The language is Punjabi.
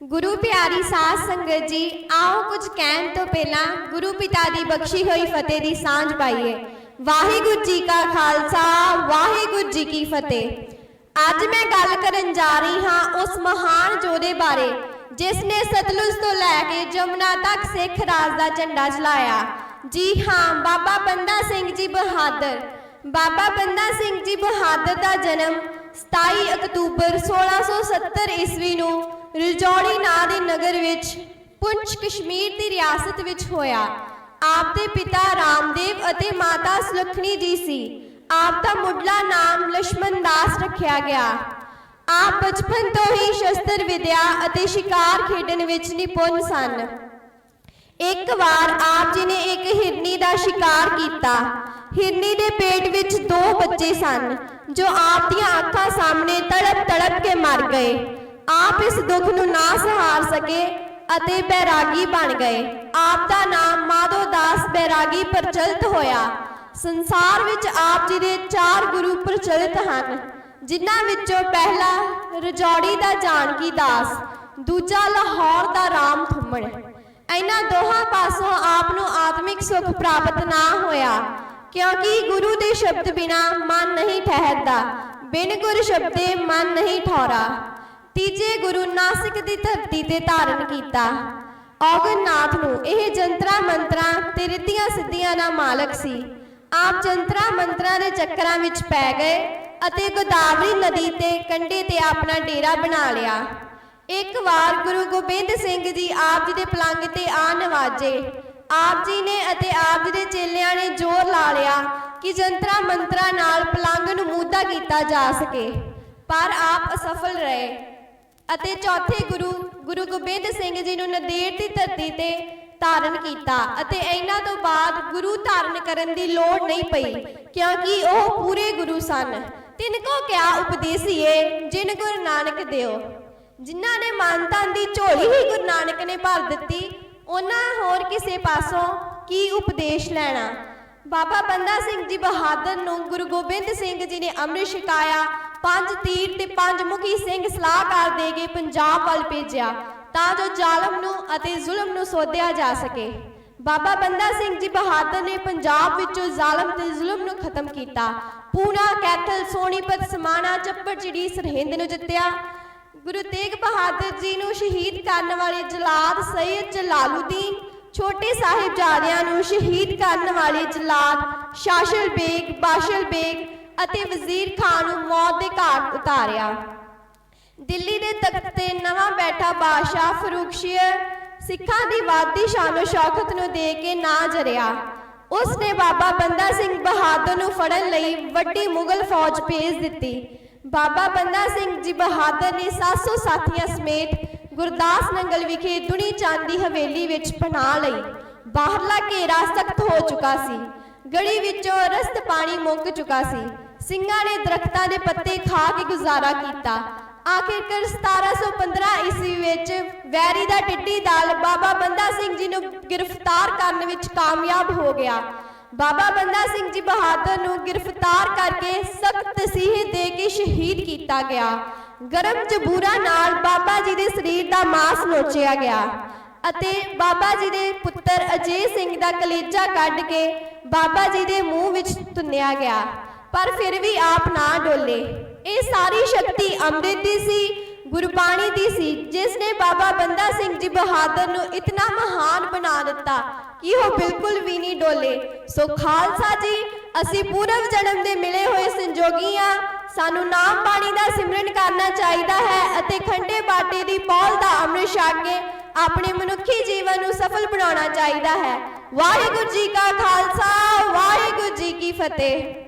ਗੁਰੂ ਪਿਆਰੀ ਸਾਧ ਸੰਗਤ ਜੀ, ਆਓ ਕੁਝ ਕਹਿਣ ਤੋਂ ਪਹਿਲਾਂ ਗੁਰੂ ਪਿਤਾ ਦੀ ਬਖਸ਼ੀ ਹੋਈ ਫਤਿਹ ਦੀ ਸਾਂਝ ਪਾਈਏ। ਵਾਹਿਗੁਰੂ ਜੀ ਕਾ ਖਾਲਸਾ, ਵਾਹਿਗੁਰੂ ਜੀ ਕੀ ਫਤਿਹ। ਅੱਜ ਮੈਂ ਗੱਲ ਕਰਨ ਜਾ ਰਹੀ ਹਾਂ ਉਸ ਮਹਾਨ ਯੋਧੇ ਬਾਰੇ, ਜਿਸ ਨੇ ਸਤਲੁਜ ਤੋਂ ਲੈ ਕੇ ਜਮਨਾ ਤੱਕ ਸਿੱਖ ਰਾਜ ਦਾ ਝੰਡਾ ਚਲਾਇਆ। ਜੀ ਹਾਂ, ਬਾਬਾ ਬੰਦਾ ਸਿੰਘ ਜੀ ਬਹਾਦਰ। ਬਾਬਾ ਬੰਦਾ ਸਿੰਘ ਜੀ ਬਹਾਦਰ ਦਾ ਜਨਮ 27 ਅਕਤੂਬਰ 1670 ਈਸਵੀ ਨੂੰ ਰਜੌੜੀ ਨਾਂ ਦੇ ਨਗਰ ਵਿੱਚ ਪੁੰਛ ਕਸ਼ਮੀਰ ਦੀ ਰਿਆਸਤ ਵਿੱਚ ਹੋਇਆ। ਆਪ ਦੇ ਪਿਤਾ ਰਾਮਦੇਵ ਅਤੇ ਮਾਤਾ ਸੁਲਖਣੀ ਜੀ ਸੀ। ਆਪ ਦਾ ਮੁੱਢਲਾ ਨਾਮ ਲక్ష్మణ ਦਾਸ ਰੱਖਿਆ ਗਿਆ। ਆਪ ਬਚਪਨ ਤੋਂ ਹੀ ਸ਼ਸਤਰ ਵਿਦਿਆ ਅਤੇ ਸ਼ਿਕਾਰ ਖੇਡਣ ਵਿੱਚ ਨਿਪੁੰਨ ਸਨ। ਇੱਕ ਵਾਰ ਆਪ ਜੀ ਨੇ ਇੱਕ ਹਿਰਨੀ ਦਾ ਸ਼ਿਕਾਰ ਕੀਤਾ। ਹਿਰਨੀ ਦੇ ਪੇਟ ਵਿੱਚ ਦੋ ਬੱਚੇ ਸਨ, ਜੋ ਆਪ ਦੀਆਂ ਅੱਖਾਂ ਸਾਹਮਣੇ ਤੜਪ ਤੜਪ ਕੇ ਮਰ ਗਏ। ਆਪ ਇਸ ਦੁੱਖ ਨੂੰ ਨਾ ਸਹਾਰ ਸਕੇ ਅਤੇ ਬੈਰਾਗੀ ਬਣ ਗਏ। ਆਪ ਦਾ ਨਾਮ ਮਾਧੋ ਦਾਸ ਬੈਰਾਗੀ ਪ੍ਰਚਲਿਤ ਹੋਇਆ। ਸੰਸਾਰ ਵਿੱਚ ਆਪ ਜੀ ਦੇ ਚਾਰ ਗੁਰੂ ਪ੍ਰਚਲਿਤ ਹਨ, ਜਿਨ੍ਹਾਂ ਵਿੱਚੋਂ ਪਹਿਲਾ ਰਜੌੜੀ ਦਾ ਜਾਨਕੀ ਦਾਸ, ਦੂਜਾ ਲਾਹੌਰ ਦਾ ਰਾਮ ਥੁੰਮਣ। ਇਹਨਾਂ ਦੋਹਾਂ ਪਾਸੋਂ ਆਪ ਨੂੰ ਆਤਮਿਕ ਸੁਖ ਪ੍ਰਾਪਤ ਨਾ ਹੋਇਆ, ਕਿਉਂਕਿ ਗੁਰੂ ਦੇ ਸ਼ਬਦ ਬਿਨਾ ਮਨ ਨਹੀਂ ਠਹਿਰਦਾ, ਬਿਨ ਗੁਰ ਸ਼ਬਦੇ ਮਨ ਨਹੀਂ ਠੌਰਾ। ਤੀਜੇ ਗੁਰੂ ਨਾਸਿਕ ਦੀ ਧਰਤੀ ਤੇ ਧਾਰਨ ਕੀਤਾ। ਔਗਨਨਾਥ ਨੂੰ ਇਹ ਜੰਤਰਾ ਮੰਤਰਾਂ ਤੇ ਰਿੱਧੀਆਂ ਸਿੱਧੀਆਂ ਦਾ ਮਾਲਕ ਸੀ। ਆਪ ਜੰਤਰਾ ਮੰਤਰਾਂ ਦੇ ਚੱਕਰਾਂ ਵਿੱਚ ਪੈ ਗਏ ਅਤੇ ਗੋਦਾਵਰੀ ਨਦੀ ਤੇ ਕੰਢੇ ਤੇ ਆਪਣਾ ਡੇਰਾ ਬਣਾ ਲਿਆ। ਇੱਕ ਵਾਰ ਗੁਰੂ ਗੋਬਿੰਦ ਸਿੰਘ ਜੀ ਆਪ ਜੀ ਦੇ ਪਲੰਗ ਤੇ ਆ ਨਵਾਜੇ। ਆਪ ਜੀ ਨੇ ਅਤੇ ਆਪ ਜੀ ਦੇ ਚੇਲਿਆਂ ਨੇ ਜ਼ੋਰ ਲਾ ਲਿਆ ਕਿ ਜੰਤਰਾ ਮੰਤਰਾਂ ਨਾਲ ਪਲੰਗ ਨੂੰ ਮੂਦਾ ਕੀਤਾ ਜਾ ਸਕੇ। ਪਰ ਆਪ ਅਸਫਲ ਰਹੇ। ਅਤੇ ਚੌਥੇ ਗੁਰੂ ਗੁਰੂ ਗੋਬਿੰਦ ਸਿੰਘ ਜੀ ਨੂੰ ਨੰਦੇੜ ਦੀ ਧਰਤੀ ਤੇ ਧਾਰਨ ਕੀਤਾ ਅਤੇ ਇਹਨਾਂ ਤੋਂ ਬਾਅਦ ਗੁਰੂ ਧਾਰਨ ਕਰਨ ਦੀ ਲੋੜ ਨਹੀਂ ਪਈ, ਕਿਉਂਕਿ ਉਹ ਪੂਰੇ ਗੁਰੂ ਸਨ। ਤਿਨ ਕੋ ਕਿਆ ਉਪਦੇਸੀਏ ਜਿਨ ਗੁਰੂ ਨਾਨਕ ਦਿਓ। ਜਿਨ੍ਹਾਂ ਨੇ ਮਨ ਦੀ ਝੋਲੀ ਹੀ ਗੁਰੂ ਨਾਨਕ ਨੇ ਭਰ ਦਿੱਤੀ, ਉਹਨਾਂ ਹੋਰ ਕਿਸੇ ਪਾਸੋਂ ਕੀ ਉਪਦੇਸ਼ ਲੈਣਾ? ਬਾਬਾ ਬੰਦਾ ਸਿੰਘ ਜੀ ਬਹਾਦਰ ਨੂੰ ਗੁਰੂ ਗੋਬਿੰਦ ਸਿੰਘ ਜੀ ਨੇ ਅੰਮ੍ਰਿਤ ਛਕਾਇਆ ਪੰਜ ਤੀਰ ਤੇ ਪੰਜ ਮੁਖੀ ਸਿੰਘ ਸਲਾਹਕਾਰ ਦੇ ਕੇ ਪੰਜਾਬ ਵੱਲ ਭੇਜਿਆ, ਤਾਂ ਜੋ ਜ਼ਾਲਮ ਨੂੰ ਅਤੇ ਜ਼ੁਲਮ ਨੂੰ ਸੋਧਿਆ ਜਾ ਸਕੇ। ਬਾਬਾ ਬੰਦਾ ਸਿੰਘ ਜੀ ਬਹਾਦਰ ਨੇ ਪੰਜਾਬ ਵਿੱਚੋਂ ਜ਼ਾਲਮ ਤੇ ਜ਼ੁਲਮ ਨੂੰ ਖਤਮ ਕੀਤਾ। ਪੂਨਾ, ਕੈਥਲ, ਸੋਨੀਪਤ, ਸਮਾਣਾ ਚੱਪੜਚਿੜੀ ਸਰਹਿੰਦ ਨੂੰ ਜਿੱਤਿਆ। ਗੁਰੂ ਤੇਗ ਬਹਾਦਰ ਜੀ ਨੂੰ ਸ਼ਹੀਦ ਕਰਨ ਵਾਲੇ ਜਲਾਦ ਸੈਦ ਜਲਾਲੁਦੀਨ, ਛੋਟੇ ਸਾਹਿਬਜ਼ਾਦਿਆਂ ਨੂੰ ਸ਼ਹੀਦ ਕਰਨ ਵਾਲੇ ਜਲਾਦ ਸ਼ਾਸ਼ਲ ਬੇਗ, ਬਾਸ਼ਲ ਬੇਗ ਅਤੇ ਵਜ਼ੀਰ ਖਾਨ ਨੂੰ ਮੌਤ ਦੇ ਘਾਟ ਉਤਾਰਿਆ। ਦਿੱਲੀ ਦੇ ਤਖਤ ਤੇ ਨਵਾਂ ਬੈਠਾ ਬਾਦਸ਼ਾਹ ਫਰੂਖਸ਼ੀਰ ਸਿੱਖਾਂ ਦੀ ਵਾਦੀ ਸ਼ਾਨੋ ਸ਼ੌਕਤ ਨੂੰ ਦੇ ਕੇ ਨਾ ਜਰਿਆ। ਉਸ ਨੇ ਬਾਬਾ ਬੰਦਾ ਸਿੰਘ ਬਹਾਦਰ ਨੂੰ ਫੜਨ ਲਈ ਵੱਡੀ ਮੁਗਲ ਫੌਜ ਭੇਜ ਦਿੱਤੀ। ਬਾਬਾ ਬੰਦਾ ਸਿੰਘ ਜੀ ਬਹਾਦਰ ਨੇ 700 ਸਾਥੀਆਂ ਸਮੇਤ ਗੁਰਦਾਸ ਨੰਗਲ ਵਿਖੇ ਦੁਨੀ ਚੰਦ ਦੀ ਹਵੇਲੀ ਵਿੱਚ ਪਨਾਹ ਲਈ। ਬਾਹਰਲਾ ਘੇਰਾ ਸਖਤ ਹੋ ਚੁੱਕਾ ਸੀ। ਗੜੀ ਵਿੱਚੋਂ ਰਸਤ ਪਾਣੀ ਮੁੱਕ ਚੁੱਕਾ ਸੀ। ਸਿੰਘਾਂ ਨੇ ਦਰਖਤਾਂ ਦੇ ਪੱਤੇ ਖਾ ਕੇ ਗੁਜ਼ਾਰਾ ਕੀਤਾ। ਆਖਿਰਕਾਰ 1715 ਈਸਵੀ ਵਿੱਚ ਵੈਰੀ ਦਾ ਟਿੱਡੀ ਦਲ ਬਾਬਾ ਬੰਦਾ ਸਿੰਘ ਜੀ ਨੂੰ ਗ੍ਰਿਫਤਾਰ ਕਰਨ ਵਿੱਚ ਕਾਮਯਾਬ ਹੋ ਗਿਆ। ਬਾਬਾ ਬੰਦਾ ਸਿੰਘ ਜੀ ਬਹਾਦਰ ਨੂੰ ਗ੍ਰਿਫਤਾਰ ਕਰਕੇ ਸਖਤ ਤਸੀਹੇ ਦੇ ਕੇ ਸ਼ਹੀਦ ਕੀਤਾ ਗਿਆ। ਗਰਮ ਜਬੂਰਾ ਨਾਲ ਬਾਬਾ ਜੀ ਦੇ ਸਰੀਰ ਦਾ ਮਾਸ ਨੋਚਿਆ ਗਿਆ ਅਤੇ ਬਾਬਾ ਜੀ ਦੇ ਪੁੱਤਰ ਅਜੇ ਸਿੰਘ ਦਾ ਕਲੇਜਾ ਕੱਢ ਕੇ ਬਾਬਾ ਜੀ ਦੇ ਮੂੰਹ ਵਿੱਚ ਤੁੰਨਿਆ ਗਿਆ। ਪਰ ਫਿਰ ਵੀ ਆਪ ਨਾ ਡੋਲੇ। ਇਹ ਸਾਰੀ ਸ਼ਕਤੀ ਅੰਮ੍ਰਿਤ ਦੀ ਸੀ, ਗੁਰਬਾਣੀ ਦੀ ਸੀ, ਜਿਸ ਨੇ ਬਾਬਾ ਬੰਦਾ ਸਿੰਘ ਜੀ ਬਹਾਦਰ ਨੂੰ ਇਤਨਾ ਮਹਾਨ ਬਣਾ ਦਿੱਤਾ ਕਿ ਉਹ ਬਿਲਕੁਲ ਵੀ ਨਹੀਂ ਡੋਲੇ। ਸੋ ਖਾਲਸਾ ਜੀ, ਅਸੀਂ ਪੂਰਵ ਜਨਮ ਦੇ ਮਿਲੇ ਹੋਏ ਸੰਜੋਗੀ ਆ ਸਾਨੂੰ ਨਾਮ ਬਾਣੀ ਦਾ ਸਿਮਰਨ ਕਰਨਾ ਚਾਹੀਦਾ ਹੈ ਅਤੇ ਖੰਡੇ ਬਾਟੇ ਦੀ ਪੌਲ ਦਾ ਅੰਮ੍ਰਿਤ ਛਕ ਕੇ ਆਪਣੇ ਮਨੁੱਖੀ ਜੀਵਨ ਨੂੰ ਸਫਲ ਬਣਾਉਣਾ ਚਾਹੀਦਾ ਹੈ। ਵਾਹਿਗੁਰੂ ਜੀ ਕਾ ਖਾਲਸਾ, ਵਾਹਿਗੁਰੂ ਜੀ ਕੀ ਫਤਿਹ।